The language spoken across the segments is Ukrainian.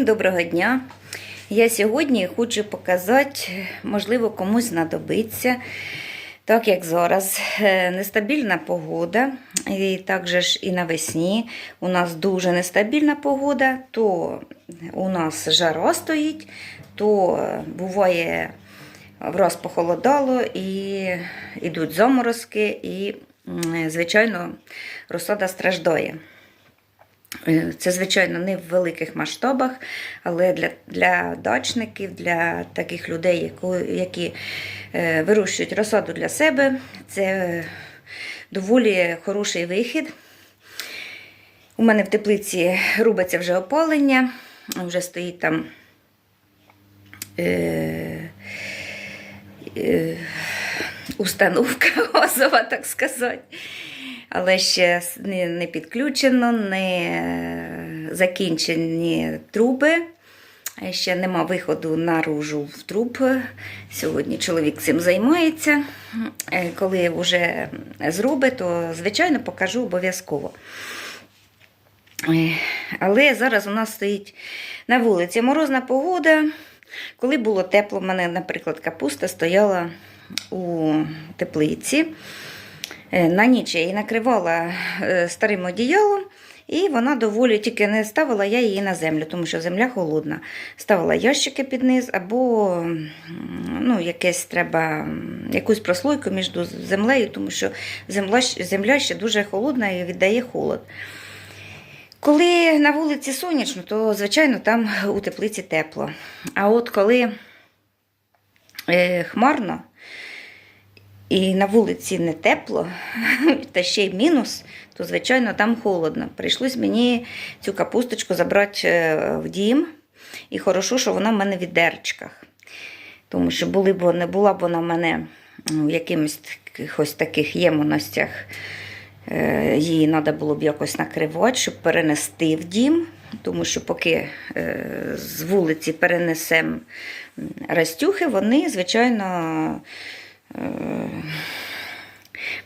Доброго дня! Я сьогодні хочу показати, можливо, комусь знадобиться, так як зараз е, нестабільна погода, і також і навесні у нас дуже нестабільна погода, то у нас жара стоїть, то е, буває враз похолодало і йдуть заморозки, і, звичайно, розсада страждає. Е, Це, звичайно, не в великих масштабах, але для, для дачників, для таких людей, яку, які е, вирощують розсаду для себе, це доволі хороший вихід. У мене в теплиці робиться вже опалення, вже стоїть там. Е, е, установка газова, так сказати. Але ще не, підключено, не закінчені труби. Ще нема виходу наружу в труб. Сьогодні чоловік цим займається. Е, Коли вже зробить, то звичайно покажу обов'язково. Е, Але зараз у нас стоїть на вулиці морозна погода. Коли було тепло, в мене, наприклад, капуста стояла у теплиці. Е, На ніч я її накривала е, старим одіялом, і вона доволі тільки не ставила я її на землю, тому що земля холодна. Ставила ящики під низ, або ну, якесь треба якусь прослойку між землею, тому що земля, земля ще дуже холодна і віддає холод. Коли на вулиці сонячно, то, звичайно, там у теплиці тепло. А от коли е, хмарно і на вулиці не тепло, та ще й мінус, то, звичайно, там холодно. Прийшлось мені цю капусточку забрати е, в дім. І хорошо, що вона в мене в відерчках. Тому що були б, не була б вона в мене в якимось якихось таких ємностях. Е, Її треба було б якось накривати, щоб перенести в дім. Тому що поки е, з вулиці перенесемо растюхи, вони, звичайно,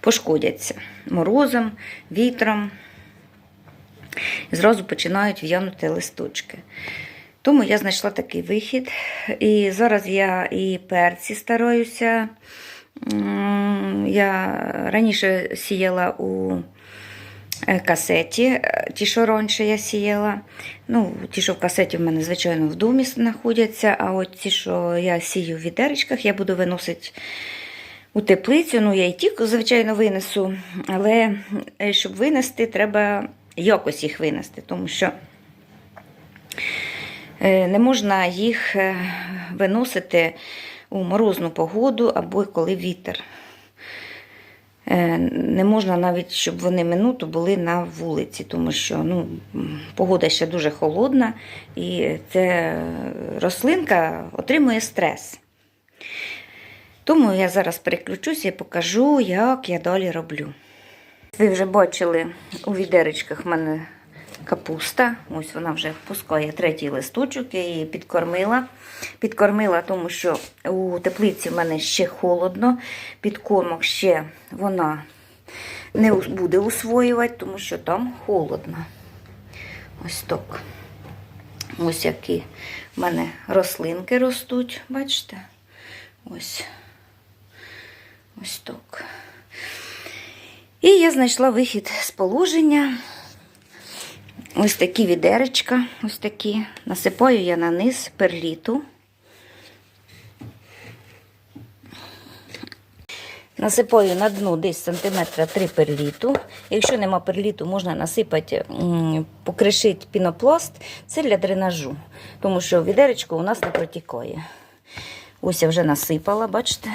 пошкодяться морозом, вітром. Зразу починають в'янути листочки. Тому я знайшла такий вихід. І зараз я і перці стараюся. Я раніше сіяла у е, касеті, е, ті, що раніше я сіяла. Ну, ті, що в касеті в мене, звичайно, в домі знаходяться, а от ті, що я сію в відеречках, я буду виносити у теплицю. Ну, я і ті, звичайно, винесу, але е, щоб винести, треба якось їх винести, тому що е, не можна їх е, виносити у морозну погоду або коли вітер. Не можна навіть, щоб вони минуту були на вулиці, тому що ну, погода ще дуже холодна, і ця рослинка отримує стрес. Тому я зараз переключуся і покажу, як я далі роблю. Ви вже бачили у відеречках в мене капуста. Ось вона вже впускає третій листочок, я її підкормила. Підкормила, тому що у теплиці в мене ще холодно, підкормок ще вона не буде усвоювати, тому що там холодно. Ось так. Ось які в мене рослинки ростуть, бачите? Ось. Ось так. І я знайшла вихід з положення. Ось такі відеречка, ось такі. Насипаю я на низ перліту. Насипаю на дно десь сантиметра 3 перліту. Якщо нема перліту, можна насипати, покришити пінопласт. Це для дренажу, тому що відеречко у нас не протікає. Ось я вже насипала, бачите?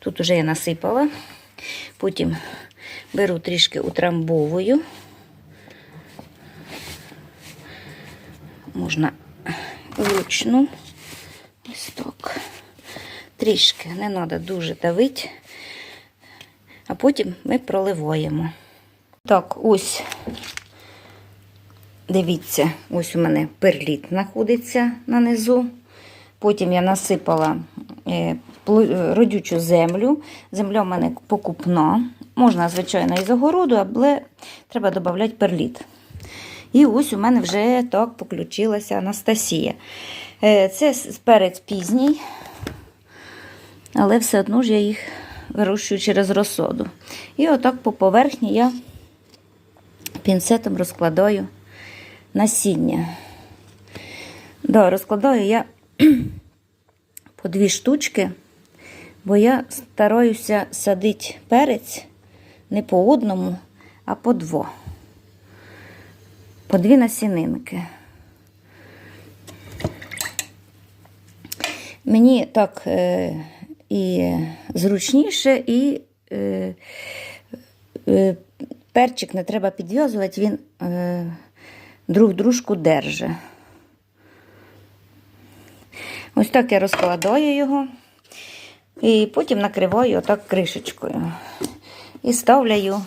Тут вже я насипала. Потім беру трішки утрамбовую. Можна вручну. Ось так. Трішки, не треба дуже давити. А потім ми проливаємо. Так, ось, дивіться, ось у мене перліт знаходиться на низу. Потім я насипала е, родючу землю. Земля в мене покупна. Можна, звичайно, із огороду, але треба додати перліт. І ось у мене вже так поключилася Анастасія. Е, Це перець пізній, але все одно ж я їх вирощую через розсоду. І отак по поверхні я пінцетом розкладаю насіння. Да, розкладаю я по дві штучки, бо я стараюся садити перець не по одному, а по два. По дві насінинки. Мені так е, і зручніше, і е, е, перчик не треба підв'язувати, він е, друг дружку держить. Ось так я розкладаю його і потім накриваю отак кришечкою. І ставляю.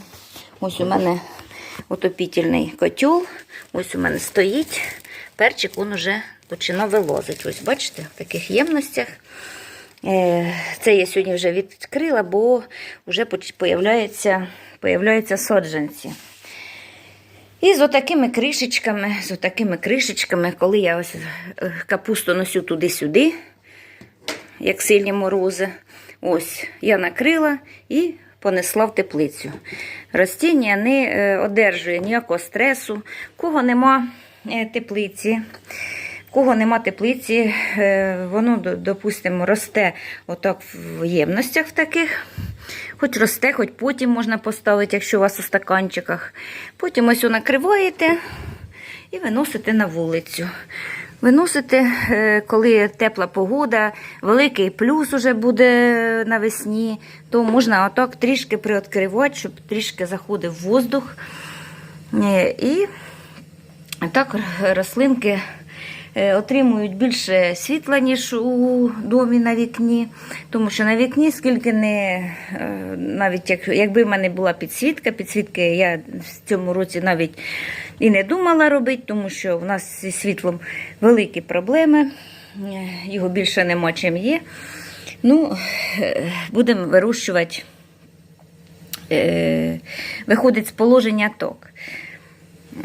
Ось у мене отопітельний котел. Ось у мене стоїть. Перчик він вже починав вилозити. Ось бачите, в таких ємностях. Е, Це я сьогодні вже відкрила, бо вже появляються, появляються соджанці. І з отакими кришечками, з отакими кришечками, коли я ось е, капусту носю туди-сюди, як сильні морози, ось я накрила і понесла в теплицю. Ростіння не е, одержує ніякого стресу, кого нема е, теплиці. Кого нема теплиці, е, воно, допустимо, росте отак в ємностях таких. Хоч росте, хоч потім можна поставити, якщо у вас у стаканчиках. Потім ось накриваєте і виносите на вулицю. Виносите, е, коли тепла погода, великий плюс уже буде навесні, то можна отак трішки приоткривати, щоб трішки заходив воздух. Е, І так рослинки отримують більше світла, ніж у домі на вікні. Тому що на вікні, скільки не е, навіть як, якби в мене була підсвітка, підсвітки я в цьому році навіть і не думала робити, тому що в нас зі світлом великі проблеми, е, його більше нема чим є. Ну, е, будемо вирощувати, е, виходить з положення ток.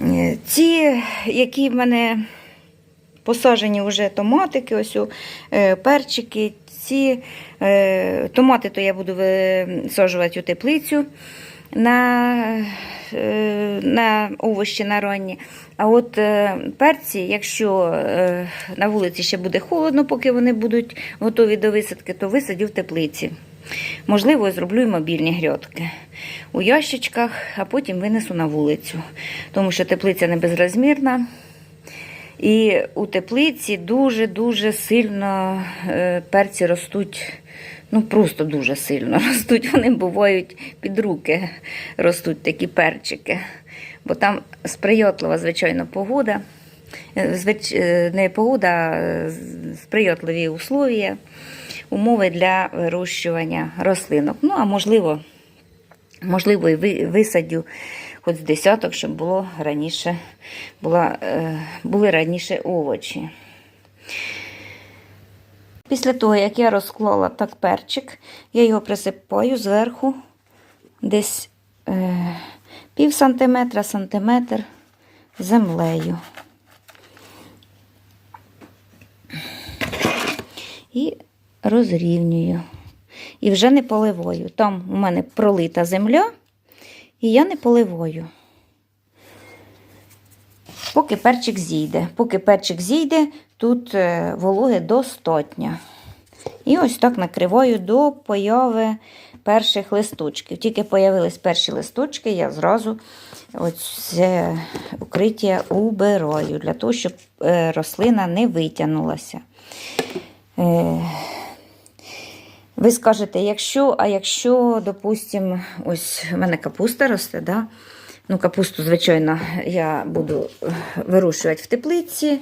Е, Ці, які в мене посаджені вже томатики, ось о, е, перчики, ці е, томати, то я буду висаджувати у теплицю на, е, на овощі на ранні. А от перці, якщо на вулиці ще буде холодно, поки вони будуть готові до висадки, то висадю в теплиці. Можливо, зроблю і мобільні грядки у ящичках, а потім винесу на вулицю, тому що теплиця не безрозмірна. І у теплиці дуже-дуже сильно е, перці ростуть, ну просто дуже сильно ростуть. Вони бувають під руки, ростуть такі перчики. Бо там сприятлива, звичайно, погода. Е, Звич... е, Не погода, а сприятливі условия, умови для вирощування рослинок. Ну, а можливо, можливо, і висадю хоч з десяток, щоб було раніше, була, е, були раніше овочі. Після того, як я розклала так перчик, я його присипаю зверху десь е, пів сантиметра, сантиметр землею. І розрівнюю. І вже не поливаю. Там у мене пролита земля, і я не поливаю. Поки перчик зійде. Поки перчик зійде, тут е, вологи достатньо. І ось так накриваю до появи перших листочків. Тільки появились перші листочки, я зразу оце укриття убираю, для того, щоб е, рослина не витягнулася. Ви скажете, якщо, а якщо, допустимо, ось в мене капуста росте, да? ну капусту, звичайно, я буду е, вирощувати в теплиці.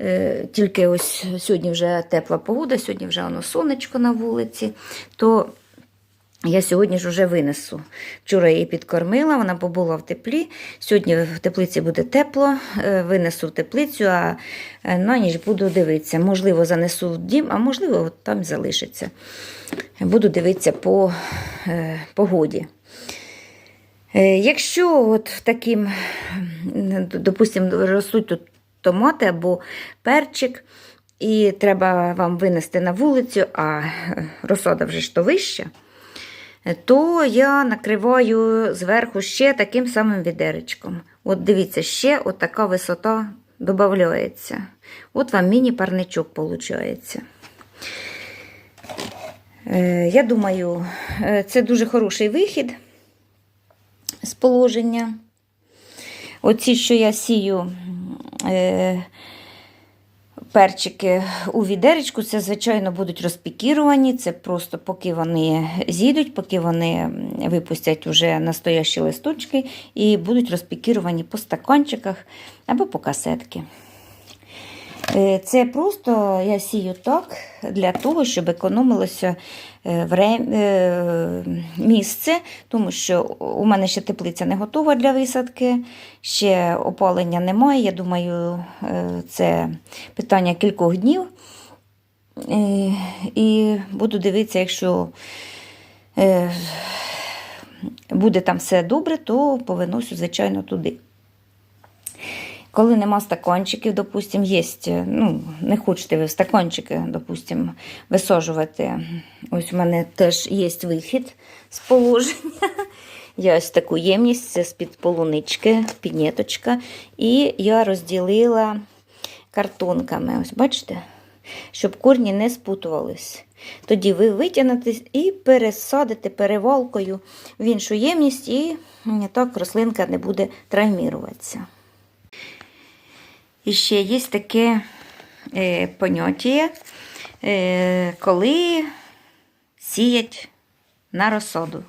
Е, Тільки ось сьогодні вже тепла погода, сьогодні вже воно сонечко на вулиці, то я сьогодні ж вже винесу. Вчора я її підкормила, вона побула в теплі. Сьогодні в теплиці буде тепло, е, винесу в теплицю, а е, на ніч буду дивитися. Можливо, занесу в дім, а можливо, от там залишиться. Буду дивитися по е, погоді. Якщо от таким, допустимо, ростуть тут томати або перчик, і треба вам винести на вулицю, а розсада вже ж то вища, то я накриваю зверху ще таким самим відеречком. От дивіться, ще от така висота додається. От вам міні-парничок виходить. Е, Я думаю, е, це дуже хороший вихід з положення. Оці, що я сію е, перчики у відеречку, це, звичайно, будуть розпікіровані. Це просто поки вони зійдуть, поки вони випустять уже настоящі листочки і будуть розпікіровані по стаканчиках або по касетки. Е, Це просто я сію так для того, щоб економилося місце, тому що у мене ще теплиця не готова для висадки, ще опалення немає. Я думаю, е, це питання кількох днів. Е, І буду дивитися, якщо е, буде там все добре, то повиносю, звичайно, туди. Коли нема стаканчиків, допустим, є, ну, не хочете ви в стаканчики, допустим, висаджувати. Ось у мене теж є вихід з положення. Я ось таку ємність, це з-під полунички, пінеточка. І я розділила картонками. Ось бачите? Щоб корні не спутувались. Тоді ви витягнете і пересадите перевалкою в іншу ємність, і так рослинка не буде травміруватися. І ще є таке е, поняття, е, коли сіять на розсаду.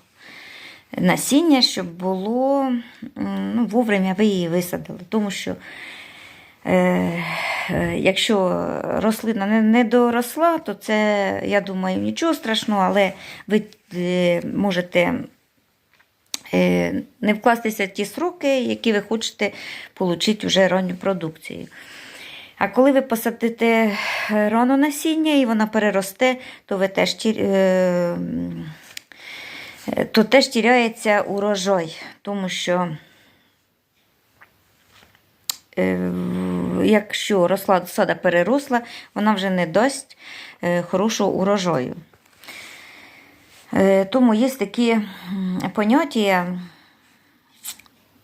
Насіння, щоб було ну, вовремя ви її висадили. Тому що е, е, якщо рослина не, не доросла, то це, я думаю, нічого страшного, але ви е, можете не вкластися в ті сроки, які ви хочете отримати вже ранню продукцію. А коли ви посадите е, рано насіння і вона переросте, то ви теж е, е, то теж тіряється урожай, тому що е, якщо росла сада переросла, вона вже не дасть е, хорошого урожаю. Е, Тому є такі поняття,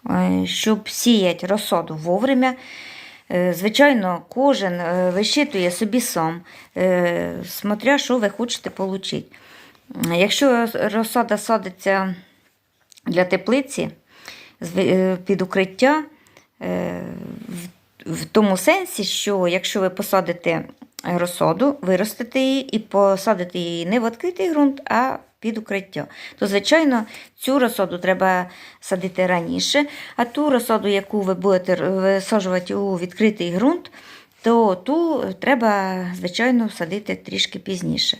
е, щоб сіяти розсаду вовремя. Е, Звичайно, кожен вищитує собі сам, смотря, що ви хочете отримати. Якщо розсада садиться для теплиці під укриття, в тому сенсі, що якщо ви посадите розсаду, виростите її і посадите її не в відкритий ґрунт, а під укриття, то, звичайно, цю розсаду треба садити раніше, а ту розсаду, яку ви будете висаджувати у відкритий ґрунт, то ту треба, звичайно, садити трішки пізніше.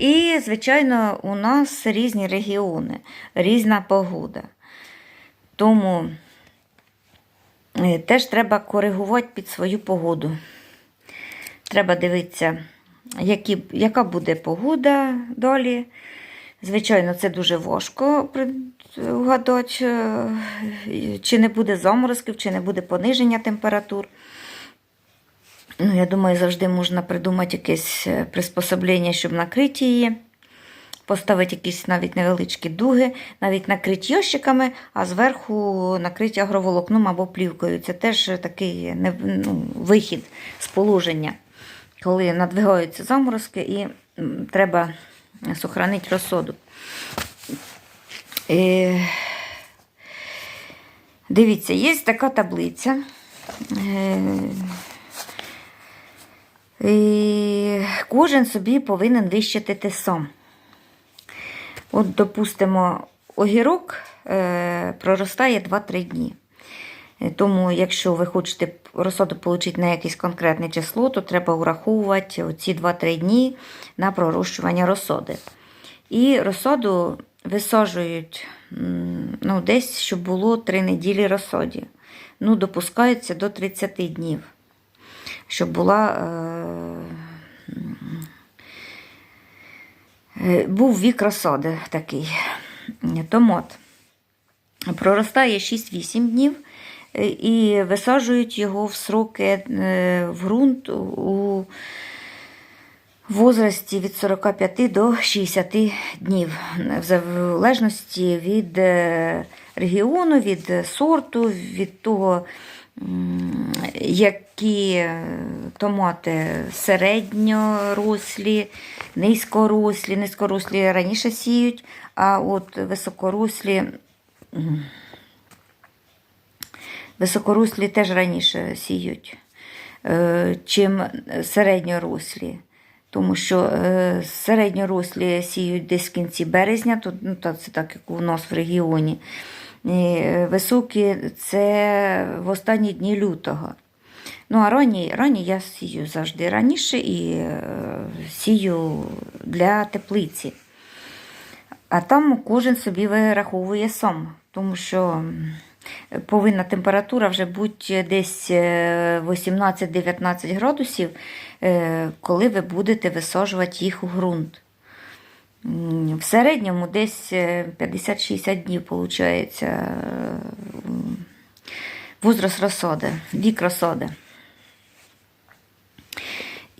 І, звичайно, у нас різні регіони, різна погода. Тому е, теж треба коригувати під свою погоду. Треба дивитися, які, яка буде погода далі. Звичайно, це дуже важко вгадати, е, чи не буде заморозків, чи не буде пониження температур. Ну, я думаю, завжди можна придумати якесь е, приспособлення, щоб накрити її. Поставити якісь навіть невеличкі дуги, навіть накрити ящиками, а зверху накрити агроволокном або плівкою. Це теж такий ну, вихід з положення, коли надвигаються заморозки і треба сохранити розсоду. Е, Дивіться, є така таблиця. Е, і кожен собі повинен вищитити сам. От, допустимо, огірок е, проростає 2-3 дні. Е, Тому, якщо ви хочете розсаду отримати на якесь конкретне число, то треба враховувати оці 2-3 дні на пророщування розсади. І розсаду висаджують ну, десь, щоб було 3 неділі розсаді. Ну, допускається до 30 днів, щоб була. Е, е, був вік розсади такий. томат проростає 6-8 днів е, і висаджують його в сроки е, в ґрунт у возрасті від 45 до 60 днів, в залежності від е, регіону, від сорту, від того, які е, томати середньорослі, низькорослі. Низькорослі раніше сіють, а от високорослі. Високорослі теж раніше сіють, е, чим середньорослі. Тому що е, середньорослі сіють десь в кінці березня, тут, ну, це так, як у нас в регіоні. Е, Високі це в останні дні лютого. Ну, а ранні, ранні я сію завжди раніше і сію для теплиці. А там кожен собі вираховує сам, тому що повинна температура вже бути десь е, 18-19 градусів, е, коли ви будете висаджувати їх у ґрунт. В середньому десь е, 50-60 днів виходить возраст розсади, вік розсади.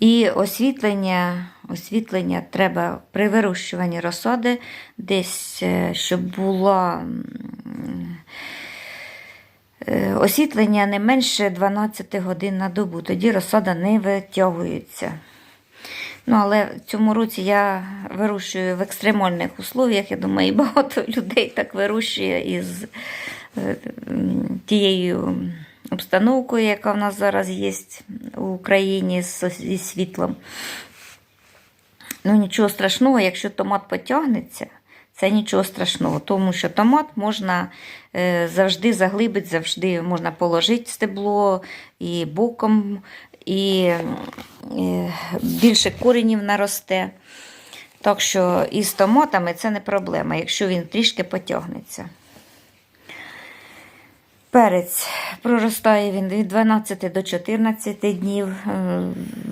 І освітлення, освітлення треба при вирощуванні розсади десь, е, щоб е, освітлення не менше 12 годин на добу, тоді розсада не витягується. Ну, але в цьому році я вирощую в екстремальних условіях. Я думаю, і багато людей так вирощує із е, тією обстановкою, яка в нас зараз є у Україні зі світлом. Ну, нічого страшного, якщо томат потягнеться, це нічого страшного, тому що томат можна е, завжди заглибити, завжди можна положити стебло і боком, і більше коренів наросте. Так що із томатами це не проблема, якщо він трішки потягнеться. Перець проростає він від 12 до 14 днів, е,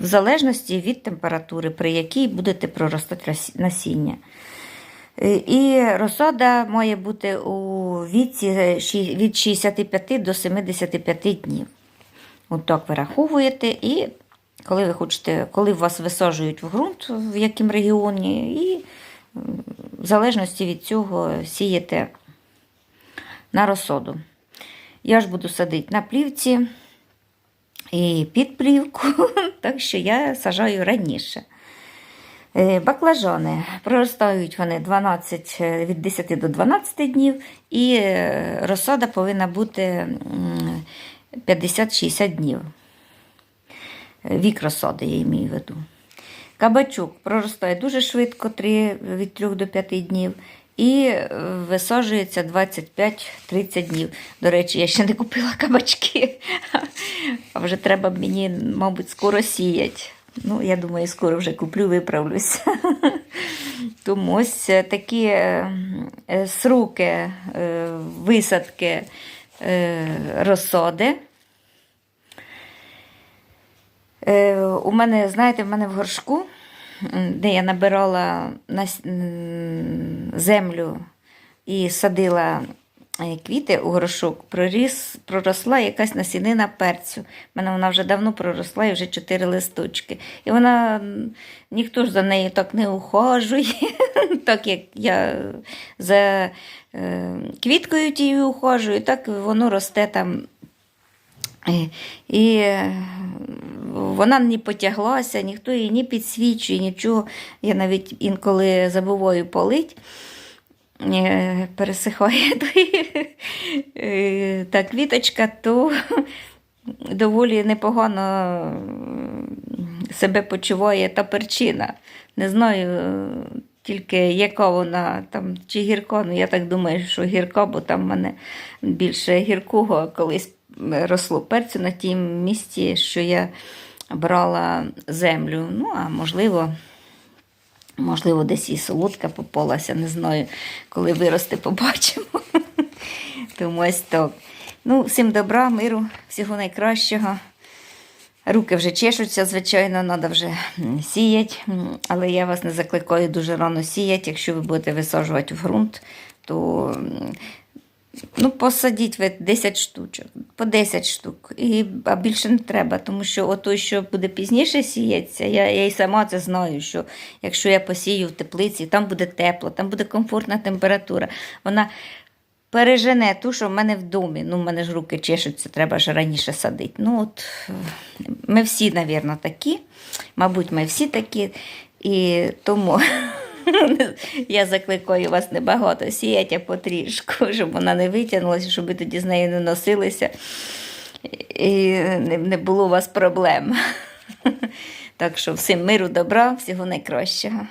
в залежності від температури, при якій будете проростати насіння. Е, І розсада має бути у віці е, від 65 до 75 днів. От так вираховуєте, і коли ви хочете, коли вас висаджують в ґрунт, в якому регіоні, і в залежності від цього сієте на розсаду. Я ж буду садити на плівці і під плівку, так що я сажаю раніше. Е, Баклажани проростають вони 12, е, від 10 до 12 днів, і е, розсада повинна бути 50-60 днів. Вік розсади, я маю в виду. Кабачок проростає дуже швидко, 3, від 3 до 5 днів, і висаджується 25-30 днів. До речі, я ще не купила кабачки, а вже треба мені, мабуть, скоро сіяти. Ну, я думаю, скоро вже куплю, виправлюся. Тому ось е, такі е, е, сроки висадки розсади. Е, у мене, знаєте, в мене в горшку, де я набирала землю і садила квіти у горшок, проріс, проросла якась насінина перцю. У мене вона вже давно проросла і вже чотири листочки. І вона ніхто ж за нею так не ухажує, так як я за е, квіткою тією ухажую, так воно росте там Е, І е, вона не потяглася, ніхто її не підсвічує, нічого. Я навіть інколи забуваю полить, е, пересихає е, та квіточка, то доволі непогано себе почуває та перчина. Не знаю е, тільки, яка вона там, чи гірка. Ну, я так думаю, що гірка, бо там в мене більше гіркого колись росло перцю на тім місці, що я брала землю. Ну, а можливо, можливо, десь і солодка попалася, не знаю, коли виросте, побачимо. Тому ось так. Ну, всім добра, миру, всього найкращого. Руки вже чешуться, звичайно, треба вже сіяти, але я вас не закликаю дуже рано сіяти. Якщо ви будете висаджувати в ґрунт, то ну, посадіть ви 10 штучок, по 10 штук. І, а більше не треба, тому що ото, що буде пізніше сіється, я, я і сама це знаю, що якщо я посію в теплиці, там буде тепло, там буде комфортна температура. Вона пережене ту, що в мене в домі. Ну, в мене ж руки чешуться, треба ж раніше садити. Ну, от, ми всі, мабуть, такі. Мабуть, ми всі такі. І тому я закликаю вас небагато сіяти, потрішку, щоб вона не витягнулася, щоб ви тоді з нею не носилися і не, було у вас проблем. Так що всім миру, добра, всього найкращого.